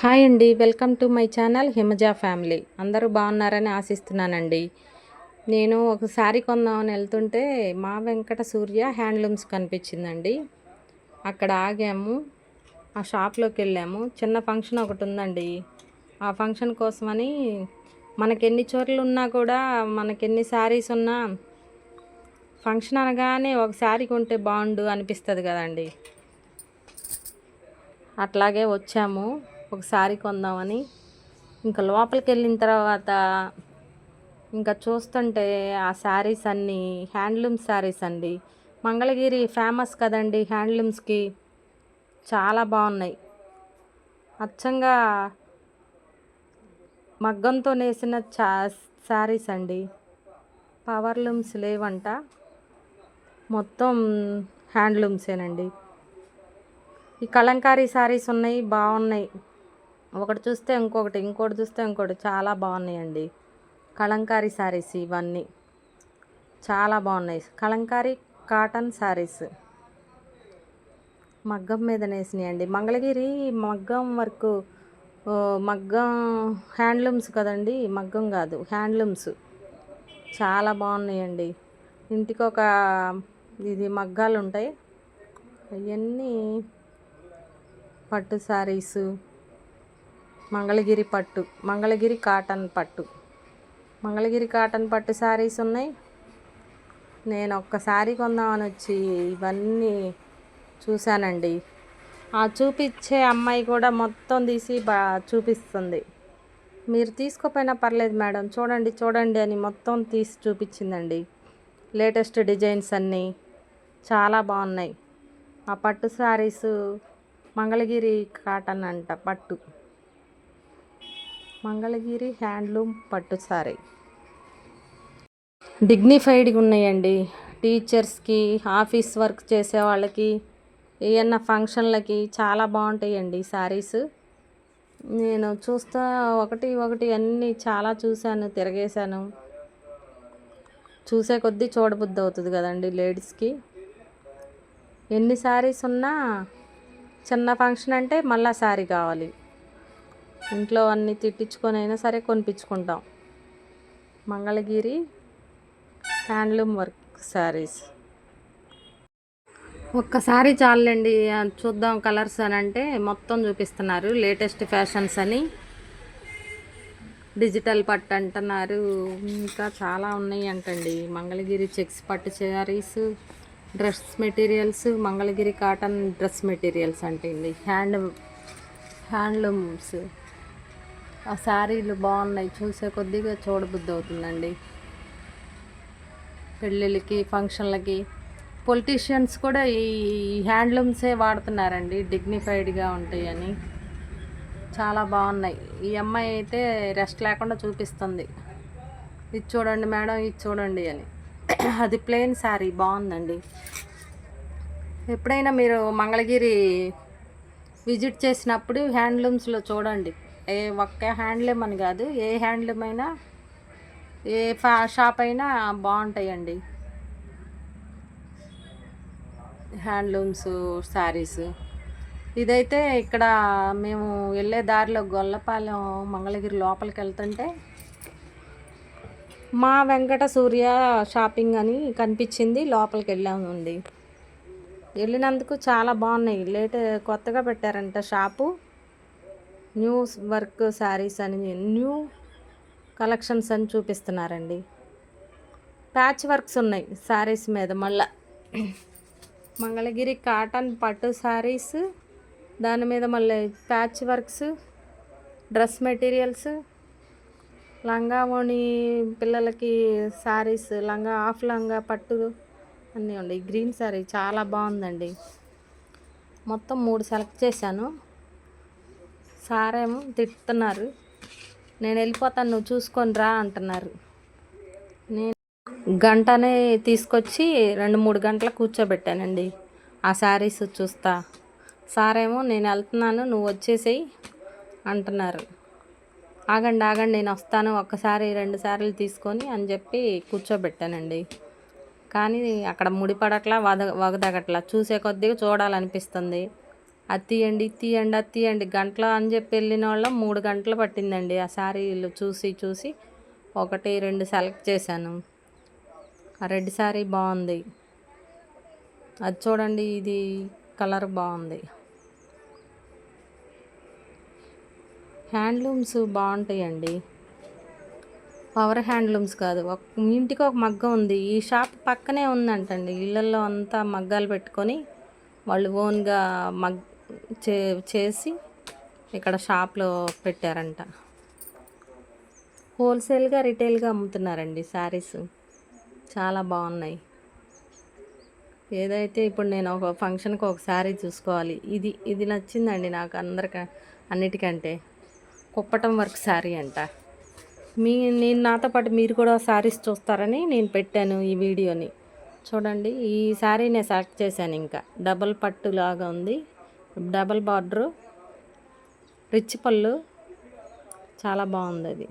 Hi అండి welcome to my channel Himaja family. అందరూ బాగున్నారని ఆశిస్తున్నానండి. నేను ఒక శారీ కొందామని వెళ్తుంటే మా వెంకట సూర్య హ్యాండ్లూమ్స్ కనిపించిందండి. అక్కడ ఆగాము ఆ షాప్లోకి వెళ్ళాము. చిన్న ఫంక్షన్ ఒకటి ఉందండి. ఆ ఫంక్షన్ కోసమని మనకి ఎన్ని చోట్ల ఉన్నా కూడా మనకి ఎన్ని శారీస్ ఉన్నా ఫంక్షన్ అనగానే ఒక శారీ కొంటే బాగుండు అనిపిస్తుంది కదండి. అట్లాగే వచ్చాము. ఒక శారీ కొందామని. ఇంకా లోపలికి వెళ్ళిన తర్వాత ఇంకా చూస్తుంటే ఆ శారీస్ అన్నీ హ్యాండ్లూమ్ శారీస్ అండి. మంగళగిరి ఫేమస్ కదండి హ్యాండ్లూమ్స్కి. చాలా బాగున్నాయి. అచ్చంగా మగ్గంతో నేసిన చా శారీస్ అండి. పవర్లూమ్స్ లేవంట. మొత్తం హ్యాండ్లూమ్సేనండి. ఈ కలంకారీ శారీస్ ఉన్నాయి బాగున్నాయి. ఒకటి చూస్తే ఇంకొకటి ఇంకోటి చూస్తే ఇంకోటి చాలా బాగున్నాయండి. కలంకారీ శారీస్ ఇవన్నీ. చాలా బాగున్నాయి. కలంకారీ కాటన్ శారీస్ మగ్గం మీద నేసినాయండి. మంగళగిరి మగ్గం వర్క్ మగ్గం హ్యాండ్లూమ్స్ కదండి. మగ్గం కాదు హ్యాండ్లూమ్స్. చాలా బాగున్నాయండి. ఇంటికి ఒక ఇది మగ్గాలు ఉంటాయి అవన్నీ పట్టు శారీసు మంగళగిరి పట్టు మంగళగిరి కాటన్ పట్టు. మంగళగిరి కాటన్ పట్టు శారీస్ ఉన్నాయి. నేను ఒక్క శారీ కొందామని వచ్చి ఇవన్నీ చూశానండి. ఆ చూపించే అమ్మాయి కూడా మొత్తం తీసి బా చూపిస్తుంది. మీరు తీసుకోపోయినా పర్లేదు మేడం. చూడండి చూడండి అని మొత్తం తీసి చూపించిందండి. లేటెస్ట్ డిజైన్స్ అన్నీ చాలా బాగున్నాయి. ఆ పట్టు శారీస్ మంగళగిరి కాటన్ అంట పట్టు. మంగళగిరి హ్యాండ్లూమ్ పట్టు సారీ. డిగ్నిఫైడ్గా ఉన్నాయండి. టీచర్స్కి ఆఫీస్ వర్క్ చేసే వాళ్ళకి ఏమన్నా ఫంక్షన్లకి చాలా బాగుంటాయండి శారీస్ నేను చూస్తా ఒకటి ఒకటి అన్నీ చాలా చూశాను తిరగేశాను. చూసే కొద్దీ చూడబుద్ధి అవుతుంది కదండి లేడీస్కి. ఎన్ని శారీస్ ఉన్నా చిన్న ఫంక్షన్ అంటే మళ్ళా శారీ కావాలి. ఇంట్లో అన్ని తిట్టించుకొని అయినా సరే కొనిపించుకుంటాం. Mangalagiri handloom work saris. ఒక్కసారి చాలండి చూద్దాం కలర్స్ అని అంటే మొత్తం చూపిస్తున్నారు. లేటెస్ట్ ఫ్యాషన్స్ అని. డిజిటల్ పట్టు అంటున్నారు. ఇంకా చాలా ఉన్నాయి అంటండి. మంగళగిరి చెక్స్ పట్టు saris dress materials Mangalagiri cotton dress materials అంటండి. Hand handlooms. ఆ శారీలు బాగున్నాయి. చూసే కొద్దిగా చూడబుద్ధి అవుతుందండి. పెళ్ళిళ్ళకి ఫంక్షన్లకి. పొలిటీషియన్స్ కూడా ఈ హ్యాండ్లూమ్సే వాడుతున్నారండి. డిగ్నిఫైడ్గా ఉంటాయని. చాలా బాగున్నాయి. ఈ అమ్మాయి అయితే రెస్ట్ లేకుండా చూపిస్తుంది. ఇది చూడండి మేడం ఇది చూడండి అని. అది ప్లెయిన్ శారీ బాగుందండి. ఎప్పుడైనా మీరు మంగళగిరి విజిట్ చేసినప్పుడు హ్యాండ్లూమ్స్లో చూడండి. ఏ ఒక్క హ్యాండ్లూమ్ అని కాదు ఏ హ్యాండ్లూమ్ అయినా ఏ ఫా షాప్ అయినా బాగుంటాయండి. హ్యాండ్లూమ్స్ శారీస్. ఇదైతే ఇక్కడ మేము వెళ్ళే దారిలో గొల్లపాలెం మంగళగిరి లోపలికి వెళ్తుంటే మా వెంకట సూర్య షాపింగ్ అని కనిపించింది లోపలికి వెళ్ళామండి. వెళ్ళినందుకు చాలా బాగున్నాయి. లేట్ కొత్తగా పెట్టారంట షాపు. న్యూ వర్క్ శారీస్ అని న్యూ కలెక్షన్స్ అని చూపిస్తున్నారండి. ప్యాచ్ వర్క్స్ ఉన్నాయి శారీస్ మీద మళ్ళా. మంగళగిరి కాటన్ పట్టు శారీస్ దాని మీద మళ్ళీ ప్యాచ్ వర్క్స్ డ్రెస్ మెటీరియల్స్ లంగా ఓణి పిల్లలకి శారీస్ లంగా హాఫ్ లంగా పట్టు అన్నీ ఉన్నాయి. గ్రీన్ శారీ చాలా బాగుందండి. మొత్తం మూడు సెలెక్ట్ చేశాను. సారేమో తిట్టుతున్నారు నేను వెళ్ళిపోతాను నువ్వు చూసుకొని రా అంటున్నారు. నేను గంటనే తీసుకొచ్చి రెండు మూడు గంటల కూర్చోబెట్టానండి. ఆ శారీస్ చూస్తా. సారేమో నేను వెళ్తున్నాను నువ్వు వచ్చేసేయి అంటున్నారు. ఆగండి ఆగండి నేను వస్తాను ఒక్కసారి రెండు సార్లు తీసుకొని అని చెప్పి కూర్చోబెట్టానండి. కానీ అక్కడ ముడిపడట్లా వద వగదగట్లా చూసే కొద్దిగా చూడాలనిపిస్తుంది. అది తీయండి తీయండి అది తీయండి. గంటల అని చెప్పి వెళ్ళిన వాళ్ళం మూడు గంటలు పట్టిందండి. ఆ శారీలు చూసి చూసి ఒకటి రెండు సెలెక్ట్ చేశాను. ఆ రెడ్ శారీ బాగుంది. అది చూడండి ఇది కలర్ బాగుంది. హ్యాండ్లూమ్స్ బాగుంటాయండి. పవర్ హ్యాండ్లూమ్స్ కాదు. ఒక ఇంటికి ఒక మగ్గం ఉంది. ఈ షాప్ పక్కనే ఉందంటండి. ఇళ్ళల్లో అంతా మగ్గాలు పెట్టుకొని వాళ్ళు ఓన్గా మగ్ చే చేసి ఇక్కడ షాప్లో పెట్టారంట. హోల్సేల్గా రిటైల్గా అమ్ముతున్నారండి శారీస్. చాలా బాగున్నాయి. ఏదైతే ఇప్పుడు నేను ఒక ఫంక్షన్కి ఒక శారీ చూసుకోవాలి. ఇది ఇది నచ్చిందండి నాకు అందరిక అన్నిటికంటే. కుప్పటం వర్క్ శారీ అంట. మీ నేను నాతో పాటు మీరు కూడా శారీస్ చూస్తారని నేను పెట్టాను ఈ వీడియోని. చూడండి ఈ శారీ నేను సెలెక్ట్ చేశాను ఇంకా. డబల్ పట్టు లాగా ఉంది. డబల్ బార్డరు రిచ్ పళ్ళు చాలా బాగుంది అది.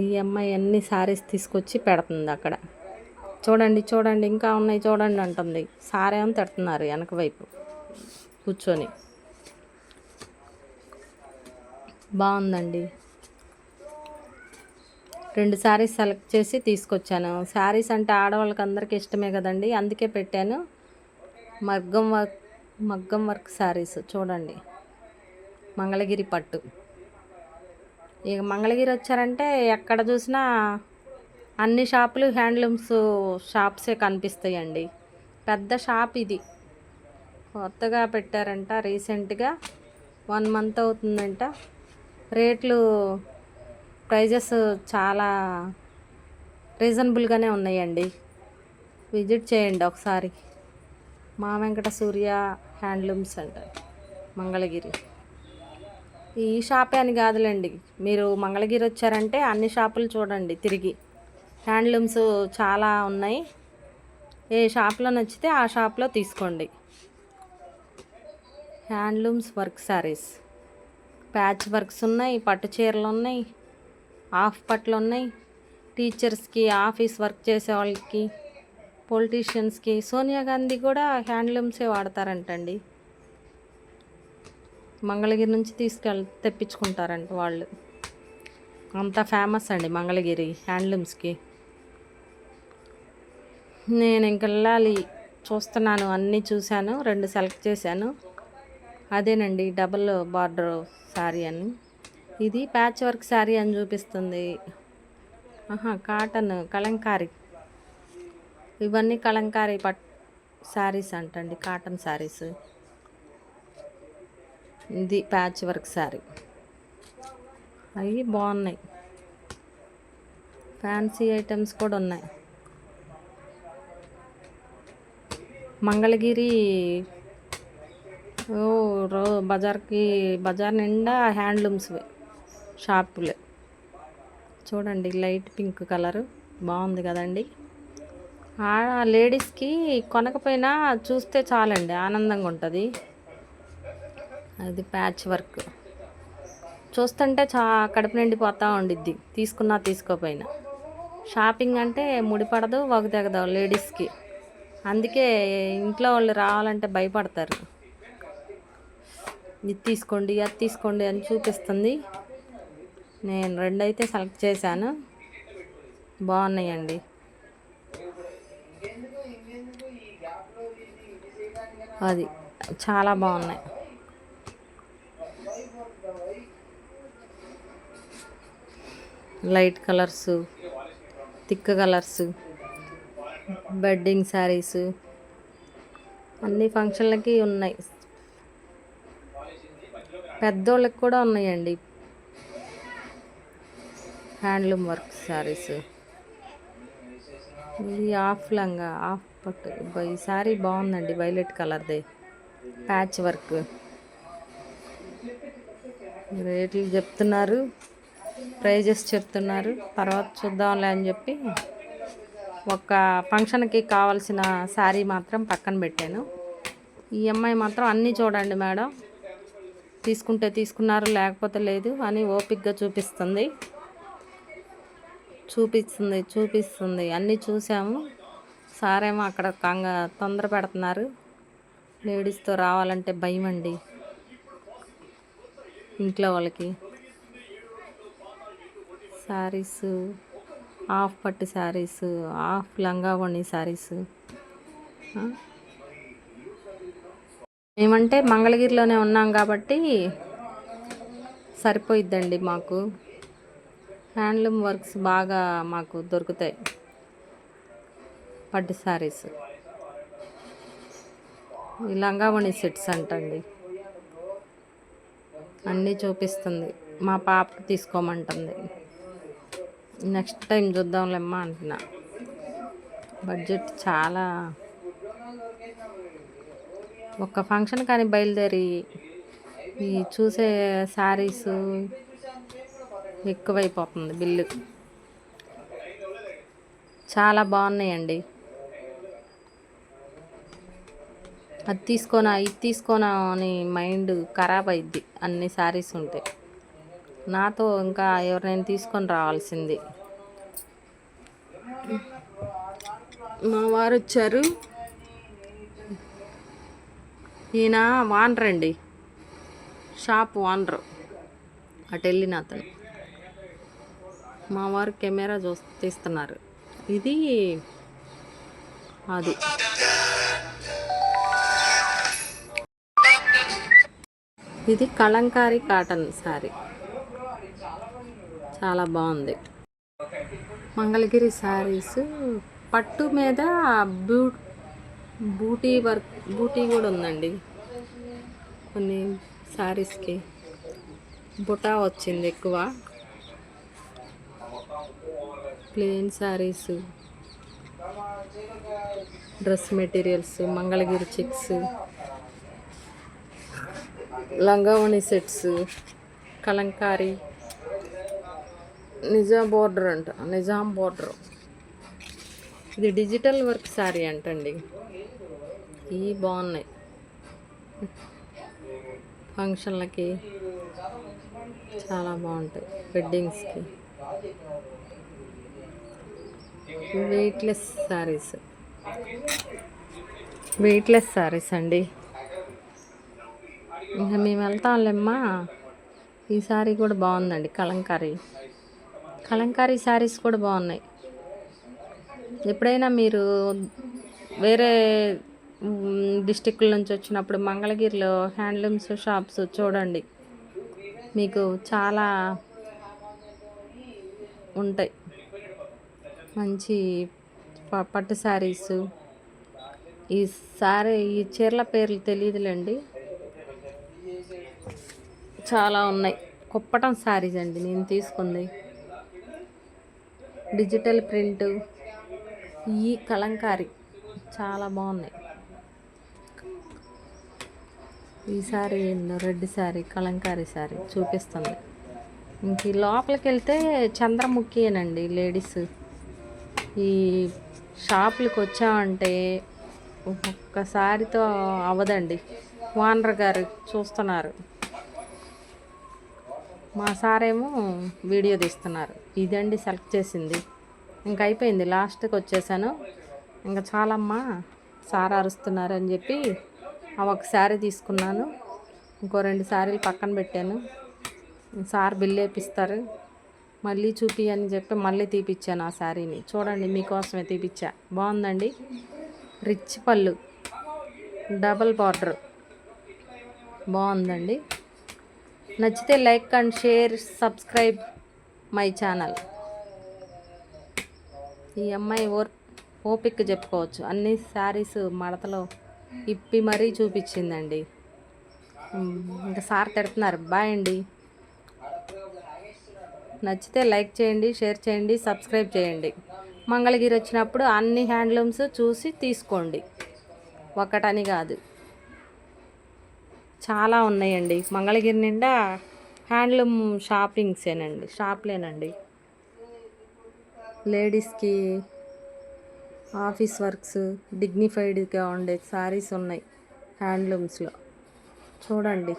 ఈ అమ్మాయి అన్ని శారీస్ తీసుకొచ్చి పెడుతుంది అక్కడ. చూడండి చూడండి ఇంకా ఉన్నాయి చూడండి అంటుంది. సారేమో తిడుతున్నారు వెనక వైపు కూర్చొని. బాగుందండి. రెండు శారీస్ సెలెక్ట్ చేసి తీసుకొచ్చాను. శారీస్ అంటే ఆడవాళ్ళకి అందరికీ ఇష్టమే కదండి అందుకే పెట్టాను. మగ్గం వర్క్ మగ్గం వర్క్ శారీస్ చూడండి. మంగళగిరి పట్టు. ఇక మంగళగిరి వచ్చారంటే ఎక్కడ చూసినా అన్ని షాపులు హ్యాండ్లూమ్స్ షాప్సే కనిపిస్తాయండి. పెద్ద షాప్ ఇది. కొత్తగా పెట్టారంట రీసెంట్గా. వన్ మంత్ అవుతుందంట. రేట్లు ప్రైజెస్ చాలా రీజనబుల్గానే ఉన్నాయండి. విజిట్ చేయండి ఒకసారి. మా వెంకట సూర్య హ్యాండ్లూమ్స్ సెంటర్ మంగళగిరి. ఈ షాపే అని కాదులేండి. మీరు మంగళగిరి వచ్చారంటే అన్ని షాపులు చూడండి తిరిగి. హ్యాండ్లూమ్స్ చాలా ఉన్నాయి. ఏ షాప్లో నచ్చితే ఆ షాప్లో తీసుకోండి. Handlooms work saris. Patch works ఉన్నాయి పట్టు చీరలు ఉన్నాయి హాఫ్ పట్లు ఉన్నాయి. టీచర్స్కి ఆఫీస్ వర్క్ చేసే వాళ్ళకి పొలిటీషియన్స్కి సోనియా గాంధీ కూడా హ్యాండ్లూమ్సే వాడతారంటండి. మంగళగిరి నుంచి తీసుకెళ్ తెప్పించుకుంటారంట వాళ్ళు. అంత ఫేమస్ అండి మంగళగిరి హ్యాండ్లూమ్స్కి. నేను ఇంక వెళ్ళాలి. చూస్తున్నాను అన్నీ చూశాను రెండు సెలెక్ట్ చేశాను. అదేనండి డబుల్ బార్డర్ శారీ అని. ఇది ప్యాచ్ వర్క్ శారీ అని చూపిస్తుంది. ఆహా కాటన్ కలంకారీ. ఇవన్నీ కలంకారీ పట్ శారీస్ అంటండి కాటన్ శారీస్. ఇది ప్యాచ్ వర్క్ శారీ. అవి బాగున్నాయి. ఫ్యాన్సీ ఐటమ్స్ కూడా ఉన్నాయి. మంగళగిరి ఓ రో బజార్కి బజార్ నిండా హ్యాండ్లూమ్స్ షాపులే. చూడండి లైట్ పింక్ కలర్ బాగుంది కదండి. లేడీస్కి కొనకపోయినా చూస్తే చాలండి ఆనందంగా ఉంటుంది. అది ప్యాచ్ వర్క్. చూస్తుంటే చా కడుపు నిండిపోతూ ఉండిద్ది తీసుకున్నా తీసుకోపోయినా షాపింగ్ అంటే ముడిపడదు ఒక తెగదు లేడీస్కి. అందుకే ఇంట్లో వాళ్ళు రావాలంటే భయపడతారు. ఇది తీసుకోండి అది తీసుకోండి అని చూపిస్తుంది. నేను రెండైతే సెలెక్ట్ చేశాను. బాగున్నాయండి. అది చాలా బాగున్నాయి. Light colours thick colours bedding saris అన్ని ఫంక్షన్లకి ఉన్నాయి. పెద్దోళ్ళకి కూడా ఉన్నాయండి. Handloom work saris. ఇది ఆఫ్ లంగా ఆఫ్ పట్టు. ఈ శారీ బాగుందండి వైలెట్ కలర్ది. ప్యాచ్ వర్క్ రేట్లు చెప్తున్నారు ప్రైజెస్ చెప్తున్నారు. తర్వాత చూద్దాంలే అని చెప్పి ఒక ఫంక్షన్కి కావాల్సిన శారీ మాత్రం పక్కన పెట్టాను. ఈ అమ్మాయి మాత్రం అన్నీ చూడండి మేడం. తీసుకుంటే తీసుకున్నారు లేకపోతే లేదు అని ఓపిక్గా చూపిస్తుంది. చూపిస్తుంది చూపిస్తుంది. అన్నీ చూసాము. సారేమో అక్కడ కంగ తొందర పెడుతున్నారు. లేడీస్తో రావాలంటే భయం అండి ఇంట్లో వాళ్ళకి. శారీస్ హాఫ్ పట్టు శారీస్ హాఫ్ లంగా ఓణి శారీస్ మేమంటే మంగళగిరిలోనే ఉన్నాం కాబట్టి సరిపోయిద్దండి మాకు. హ్యాండ్లూమ్ వర్క్స్ బాగా మాకు దొరుకుతాయి. పట్టు శారీస్ ఈ లంగావణి సెట్స్ అంటండి. అన్నీ చూపిస్తుంది. మా పాపకి తీసుకోమంటుంది. నెక్స్ట్ టైం చూద్దాంలేమ్మా అంటున్నా. బడ్జెట్ చాలా. ఒక ఫంక్షన్ కానీ బయలుదేరి ఈ చూసే శారీస్ ఎక్కువైపోతుంది బిల్లు. చాలా బాగున్నాయండి. అది తీసుకోనా ఇది తీసుకోనా అని మైండ్ ఖరాబ్ అయింది అన్ని శారీస్ ఉంటాయి నాతో ఇంకా ఎవరినైనా తీసుకొని రావాల్సింది. మా వారు వచ్చారు. ఈయన వానరండి. అండి షాప్ వానరు. అటు వెళ్ళిన అతను. మా వారు కెమెరా చూ తీస్తున్నారు. ఇది అది ఇది కలంకారీ కాటన్ శారీ చాలా బాగుంది. మంగళగిరి శారీస్ పట్టు మీద బ్యూ బూటీ వర్క్ బూటీ కూడా ఉందండి. కొన్ని శారీస్కి బుటా వచ్చింది ఎక్కువ. Plain saris dress materials Mangalagiri checks లంగావణి sets Kalamkari Nizam border అంట నిజాం బోర్డర్. ఇది డిజిటల్ వర్క్ శారీ అంటండి. ఇవి బాగున్నాయి. ఫంక్షన్లకి చాలా బాగుంటాయి వెడ్డింగ్స్కి. వెయిట్లెస్ శారీస్ వెయిట్లెస్ శారీస్ అండి. ఇంకా మేము వెళ్తాంలేమ్మా. ఈ శారీ కూడా బాగుందండి కలంకారీ. కలంకారీ శారీస్ కూడా బాగున్నాయి. ఎప్పుడైనా మీరు వేరే డిస్టిక్ల నుంచి వచ్చినప్పుడు మంగళగిరిలో హ్యాండ్లూమ్స్ షాప్స్ చూడండి. మీకు చాలా ఉంటాయి. మంచి ప- పట్టు శారీస్ ఈ శారీ ఈ చీరల పేర్లు తెలియదులేండి చాలా ఉన్నాయి. కుప్పటం శారీస్ అండి నేను తీసుకుంది. Digital print. ఈ కలంకారీ చాలా బాగున్నాయి. ఈ శారీ ఏందో రెడ్ శారీ కలంకారీ శారీ చూపిస్తుంది. ఇంక ఈ లోపలికి వెళ్తే చంద్రముఖియేనండి లేడీస్. ఈ షాపులకు వచ్చామంటే ఒక్కసారితో అవదండి. వానర్ గారు చూస్తున్నారు. మా సారేమో వీడియో తీస్తున్నారు. ఇదండి సెలెక్ట్ చేసింది. ఇంకా అయిపోయింది. లాస్ట్కి వచ్చేసాను. ఇంకా చాలమ్మా సార్ అరుస్తున్నారు అని చెప్పి ఆ ఒక శారీ తీసుకున్నాను. ఇంకో రెండు శారీలు పక్కన పెట్టాను. సార్ బిల్ వేపిస్తారు. మళ్ళీ చూపి అని చెప్పి మళ్ళీ తీపిచ్చాను ఆ శారీని. చూడండి మీకోసమే తీపిచ్చా. బాగుందండి? రిచ్ పళ్ళు. Double border. బాగుందండి? నచ్చితే like and share subscribe my channel. ఈ అమ్మాయి ఓర్ ఓపిక చెప్పుకోవచ్చు. అన్ని శారీస్ మడతలో ఇప్పి మరీ చూపించిందండి. ఇంకా సార్ తిడుతున్నారు. బాయ్ అండి. నచ్చితే లైక్ చేయండి షేర్ చేయండి సబ్స్క్రైబ్ చేయండి. మంగళగిరి వచ్చినప్పుడు అన్ని హ్యాండ్లూమ్స్ చూసి తీసుకోండి. ఒకటని కాదు. చాలా ఉన్నాయండి. మంగళగిరి నిండా హ్యాండ్లూమ్ షాపింగ్సేనండి. షాప్లేనండి. లేడీస్కి ఆఫీస్ వర్క్స్ డిగ్నిఫైడ్గా ఉండే శారీస్ ఉన్నాయి హ్యాండ్లూమ్స్లో. చూడండి.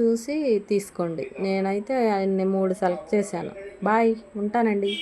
చూసి తీసుకోండి. నేనైతే ఆయన్ని మూడు సెలెక్ట్ చేశాను. బాయ్ ఉంటానండి.